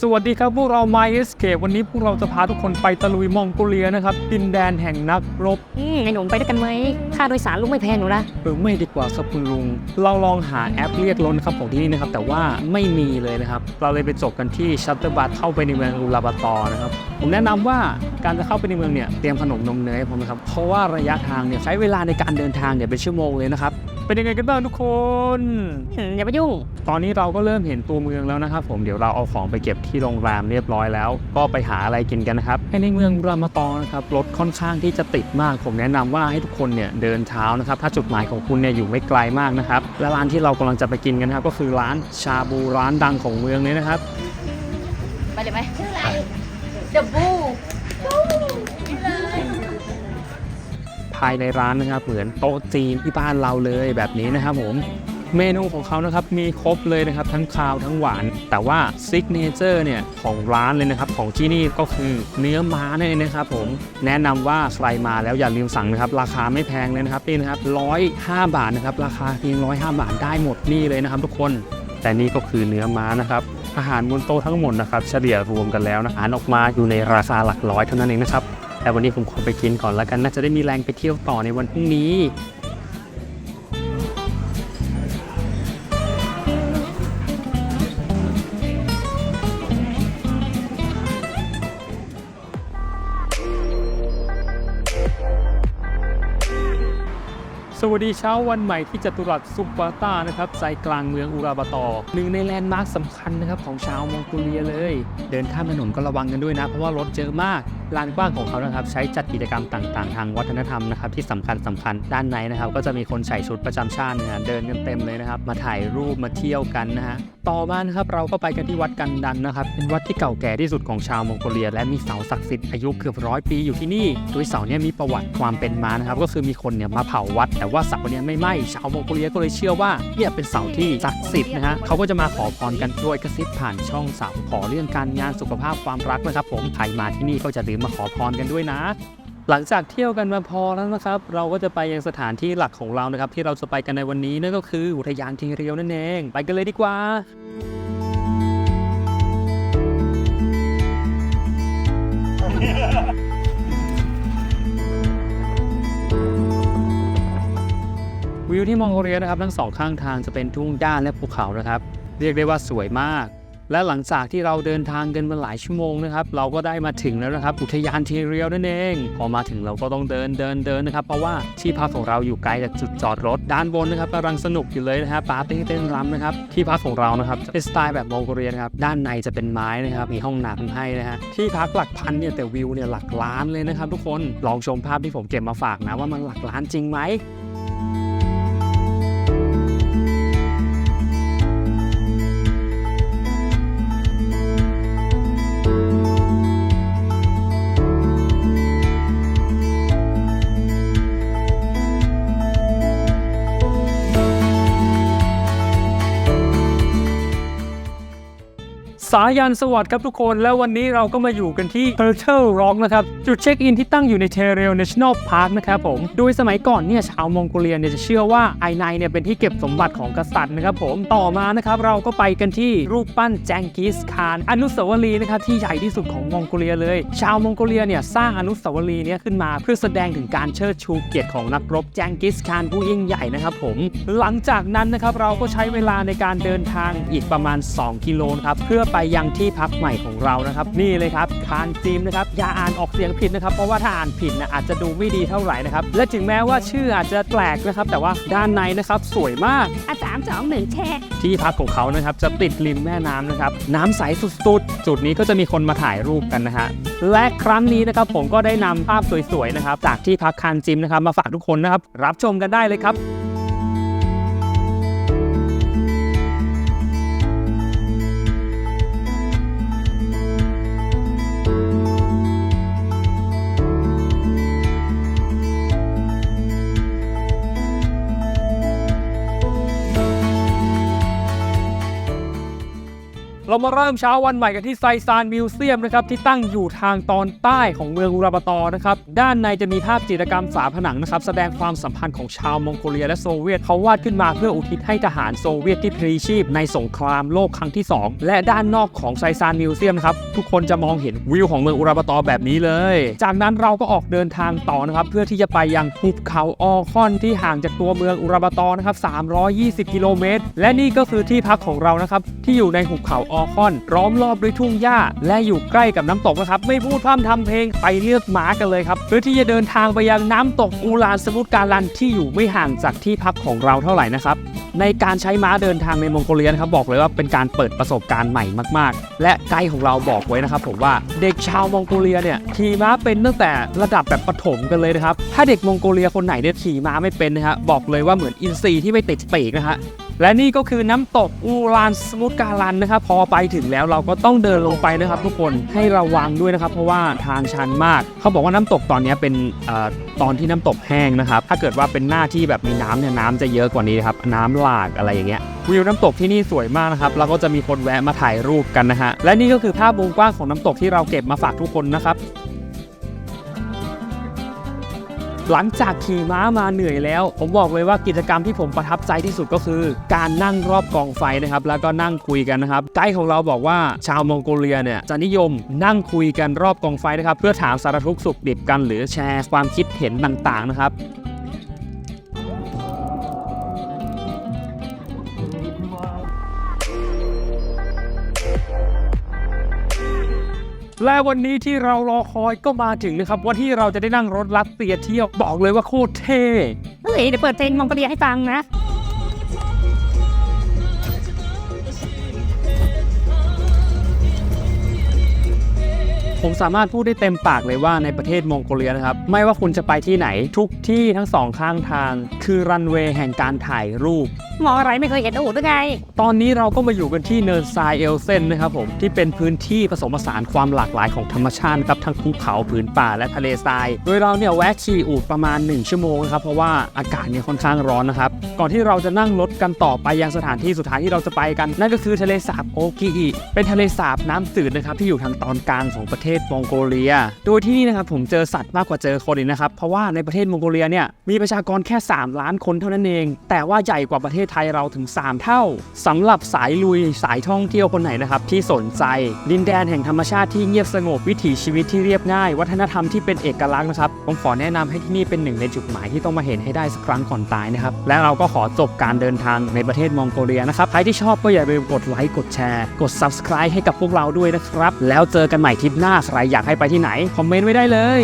สวัสดีครับพวกเรา My Escape วันนี้พวกเราจะพาทุกคนไปตะลุยมองโกเลียนะครับดินแดนแห่งนักรบอืมไอหนุ่มไปด้วยกันไหมค่าโดยสารลุงไม่แพงหนูนะหรือไม่ดีกว่าครับคุณลุง เราลองหาแอปเรียกรถนะครับของที่นี่นะครับ แต่ว่าไม่มีเลยนะครับ เราเลยไปจบกันที่ชัตเตอร์บัสเข้าไปในเมืองอูลาบาตอนะครับ ผมแนะนำว่าการจะเข้าไปในเมืองเนี่ยเตรียมขนมนมเนยให้ผมนะครับเพราะว่าระยะทางเนี่ยใช้เวลาในการเดินทางเนี่ยเป็นชั่วโมงเลยนะครับ เป็นยังไงกันบ้างทุกคนอืมอย่าไปยุ่ง ตอนนี้เราก็เริ่มเห็นตัวเมืองแล้วนะครับผมเดี๋ยวเราเอาของไปเก็บที่โรงแรมเรียบร้อยแล้ว ก็ไปหาอะไรกินกันนะครับในเมืองรามาตองนะครับรถค่อนข้างที่จะติดมาก ผมแนะนำว่าให้ทุกคนเนี่ยเดินเท้านะครับถ้าจุดหมายของคุณเนี่ยอยู่ไม่ไกลมากนะครับและร้านที่เรากำลังจะไปกินกันนะครับก็คือร้านชาบูร้านดังของเมืองนี้นะครับไปเลยไหมเดอะบูภายในร้านนะครับ เหมือนโต๊ะจีนที่บ้านเราเลยแบบนี้นะครับผมเมนูของเขานะครับมีครบเลยนะครับทั้งคาวทั้งหวาน แต่ว่าซิกเนเจอร์เนี่ยของร้านเลยนะครับของที่นี่ก็คือเนื้อม้านั่นเองนะครับผมแนะนำว่าใครมาแล้วอย่าลืมสั่งนะครับราคาไม่แพงเลยนะครับนี่นะครับร้อยห้าบาทนะครับราคาเพียงร้อยห้าบาทได้หมดนี่เลยนะครับ ทุกคน แต่นี่ก็คือเนื้อม้านะครับอาหารบนโต๊ะทั้งหมดนะครับเฉลี่ยรวมกันแล้วนะอาหารออกมาอยู่ในราคาหลักร้อยเท่านั้นเองนะครับ แต่วันนี้ผมขอไปกินก่อนแล้วกัน น่าจะได้มีแรงไปเที่ยวต่อในวันพรุ่งนี้สวัสดีเช้าวันใหม่ที่จัตุรัสซุปปาร์ตานะครับใจกลางเมืองอูราบาตอหนึ่งในแลนด์มาร์คสำคัญนะครับของชาวมองโกเลียเลย เดินข้ามถนนก็ระวังกันด้วยนะ เพราะว่ารถเยอะมากลานกว้างของเขานะครับใช้จัดกิจกรรมต่าง ๆ ทางวัฒนธรรมนะครับที่สำคัญสำคัญด้านในนะครับ ก็จะมีคนใส่ชุดประจำชาติเนี่ยเดินกันเต็มเลยนะครับ มาถ่ายรูปมาเที่ยวกันนะฮะต่อมานะครับเราก็ไปกันที่วัดกันดันนะครับ เป็นวัดที่เก่าแก่ที่สุดของชาวมองโกเลีย และมีเสาศักดิ์สิทธิ์อายุเกือบร้อยปีอยู่ที่นี่โดยเสาเนี่ยมีประวัติความเป็นมานะครับก็คือมีคนเนี่ยมาเผาวัด แต่ว่าเสาเนี่ยไม่ไหม้ชาวมองโกเลียก็เลยเชื่อว่าเนี่ยเป็นเสาที่ศักดิ์สิทธิ์นะฮะเขาก็จะมาขอพรกันโดยกระซิบผ่านช่องเสาขอเรื่องการงานสุขภาพความรักนะครับผมใครมาที่นี่ก็จะลืมมาขอพรกันด้วยนะ หลังจากเที่ยวกันมาพอแล้วนะครับ เราก็จะไปยังสถานที่หลักของเรานะครับ ที่เราจะไปกันในวันนี้นั่นก็คืออุทยานทีเรียวนั่นเอง ไปกันเลยดีกว่าวิวที่มองโกเลียนะครับทั้งสองข้างทางจะเป็นทุ่งหญ้าและภูเขานะครับ เรียกได้ว่าสวยมาก และหลังจากที่เราเดินทางกันมาหลายชั่วโมงนะครับ เราก็ได้มาถึงแล้วนะครับอุทยานทีเรียวนั่นเอง พอมาถึงเราก็ต้องเดินเดินเดินนะครับเพราะว่าที่พักของเราอยู่ไกลจากจุดจอดรถด้านบนนะครับกำลังสนุกอยู่เลยนะครับปาร์ตี้เต้นรำนะครับที่พักของเรานะครับเป็นสไตล์แบบมองโกเลียนะครับด้านในจะเป็นไม้นะครับมีห้องน้ำให้นะฮะที่พักหลักพันเนี่ยแต่วิวเนี่ยหลักล้านเลยนะครับทุกคนลองชมภาพที่ผมเก็บมาฝากนะว่ามันหลักล้านจริงไหม สายันสวัสดิ์ครับทุกคน แล้ววันนี้เราก็มาอยู่กันที่ Turtle Rock นะครับ จุดเช็คอินที่ตั้งอยู่ใน t e r r e l National Park นะครับผม โดยสมัยก่อนเนี่ยชาวมองโกเลียเนี่ยจะเชื่อว่าไอไนเนี่ยเป็นที่เก็บสมบัติของกษัตริย์นะครับผม ต่อมานะครับเราก็ไปกันที่รูปปั้นแจงกิสคาน อนุสาวรีย์นะครับที่ใหญ่ที่สุดของมองโกเลียเลย ชาวมองโกเลียเนี่ยสร้างอนุสาวรีย์เนี้ขึ้นมาเพื่อแสดงถึงการเชิดชูเกียรติของนักรบแจงกิสคานผู้ยิ่งใหญ่นะครับผม หลังจากนั้นนะครับเราก็ใช้เวลาในการเดินทางอีกประมาณ 2 กิโลครับเพื่อไปยังที่พักใหม่ของเรานะครับ นี่เลยครับคานจีมนะครับอย่าอ่านออกเสียงผิดนะครับ เพราะว่าถ้าอ่านผิดนะอาจจะดูไม่ดีเท่าไหร่นะครับ และถึงแม้ว่าชื่ออาจจะแปลกนะครับ แต่ว่าด้านในนะครับสวยมากอะสามสองหนึ่งแช่ที่พักของเขานะครับจะติดริมแม่น้ำนะครับน้ำใสสุดๆ จุดนี้ก็จะมีคนมาถ่ายรูปกันนะฮะและครั้งนี้นะครับผมก็ได้นำภาพสวยๆนะครับจากที่พักคานจิมนะครับมาฝากทุกคนนะครับรับชมกันได้เลยครับ เรามาเริ่มเช้าวันใหม่กันที่ไซซานมิวเซียมนะครับที่ตั้งอยู่ทางตอนใต้ของเมืองอุราบาตอนะครับด้านในจะมีภาพจิตรกรรมฝาผนังนะครับแสดงความสัมพันธ์ของชาวมองโกเลียและโซเวียตเขาวาดขึ้นมาเพื่ออุทิศให้ทหารโซเวียตที่พลีชีพในสงครามโลกครั้งที่ 2 และด้านนอกของไซซานมิวเซียมนะครับทุกคนจะมองเห็นวิวของเมืองอุราบาตอแบบนี้เลย จากนั้นเราก็ออกเดินทางต่อนะครับเพื่อที่จะไปยังหุบเขาออคอนที่ห่างจากตัวเมืองอุราบาตอนะครับ320 กิโลเมตร และนี่ก็คือที่พักของเรานะครับที่อยู่ในหุบเขาออคอนล้อมรอบด้วยทุ่งหญ้า และอยู่ใกล้กับน้ำตกนะครับ ไม่พูดพร่ำทำเพลงไปเลือกม้ากันเลยครับเพื่อที่จะเดินทางไปยังน้ำตกอูลานสมุทรการันที่อยู่ไม่ห่างจากที่พักของเราเท่าไหร่นะครับในการใช้ม้าเดินทางในมองโกเลียนะครับบอกเลยว่าเป็นการเปิดประสบการณ์ใหม่มาก ๆ และไกด์ของเราบอกไว้นะครับผมว่าเด็กชาวมองโกเลียเนี่ยขี่ม้าเป็นตั้งแต่ระดับแบบประถมกันเลยนะครับถ้าเด็กมองโกเลียคนไหนเนี่ยขี่ม้าไม่เป็นนะฮะบอกเลยว่าเหมือนอินทรีที่ไม่ติดปีกนะฮะ และนี่ก็คือน้ำตกอูรานสมุทรการันนะครับ พอไปถึงแล้วเราก็ต้องเดินลงไปนะครับ ทุกคนให้ระวังด้วยนะครับ เพราะว่าทางชันมาก เขาบอกว่าน้ำตกตอนนี้เป็นอตอนที่น้ำตกแห้งนะครับ ถ้าเกิดว่าเป็นหน้าที่แบบมีน้ำเนี่ยน้ำจะเยอะกว่านี้ครับ น้ำหลากอะไรอย่างเงี้ยวิวน้ำตกที่นี่สวยมากนะครับ แล้วก็จะมีคนแวะมาถ่ายรูปกันนะฮะและนี่ก็คือภาพมุมกว้างของน้ำตกที่เราเก็บมาฝากทุกคนนะครับ หลังจากขี่ม้ามาเหนื่อยแล้ว ผมบอกเลยว่ากิจกรรมที่ผมประทับใจที่สุดก็คือ การนั่งรอบกองไฟนะครับ แล้วก็นั่งคุยกันนะครับไกด์ของเราบอกว่าชาวมองโกเลียเนี่ยจะนิยมนั่งคุยกันรอบกองไฟนะครับ เพื่อถามสารทุกข์สุขดิบกัน หรือแชร์ความคิดเห็นต่างๆนะครับ และวันนี้ที่เรารอคอยก็มาถึงนะครับวันที่เราจะได้นั่งรถลัดเตียเที่ยวบอกเลยว่าโคตรเท่ เฮ้ยเดี๋ยวเปิดเพลงมองกระเดียให้ฟังนะ ผมสามารถพูดได้เต็มปากเลยว่าในประเทศมองโกเลียนะครับ ไม่ว่าคุณจะไปที่ไหน ทุกที่ทั้งสองข้างทาง คือรันเวย์แห่งการถ่ายรูป มองอะไรไม่เคยเห็นอูดหรือไง ตอนนี้เราก็มาอยู่กันที่เนินทรายเอลเซนนะครับผม ที่เป็นพื้นที่ผสมผสานความหลากหลายของธรรมชาติครับทั้งภูเขาผืนป่าและทะเลทราย โดยเราเนี่ยแวะขี่อูดประมาณ 1 ชั่วโมงนะครับเพราะว่าอากาศเนี่ยค่อนข้างร้อนนะครับก่อนที่เราจะนั่งรถกันต่อไปยังสถานที่สุดท้ายที่เราจะไปกัน นั่นก็คือทะเลสาบโอกิอิเป็นทะเลสาบน้ำจืดนะครับที่อยู่ทางตอนกลางของประเทศศมองโกเลีย โดยที่นี่นะครับผมเจอสัตว์มากกว่าเจอคนอีกนะครับ เพราะว่าในประเทศมองโกเลียเนี่ยมีประชากรแค่ 3 ล้านคนเท่านั้นเอง แต่ว่าใหญ่กว่าประเทศไทยเราถึง 3 เท่าสำหรับสายลุยสายท่องเที่ยวคนไหนนะครับที่สนใจ ดินแดนแห่งธรรมชาติที่เงียบสงบวิถีชีวิตที่เรียบง่าย วัฒนธรรมที่เป็นเอกลักษณ์นะครับผมขอแนะนำให้ที่นี่เป็นหนึ่งในจุดหมายที่ต้องมาเห็นให้ได้สักครั้งก่อนตายนะครับและเราก็ขอจบการเดินทางในประเทศมองโกเลียนะครับใครที่ชอบก็อย่าลืมกดไลค์กดแชร์กด subscribe ให้กับพวกเราด้วยนะครับ แล้วเจอกันใหม่ทริปหน้าใครอยากให้ไปที่ไหน คอมเมนต์ไว้ได้เลย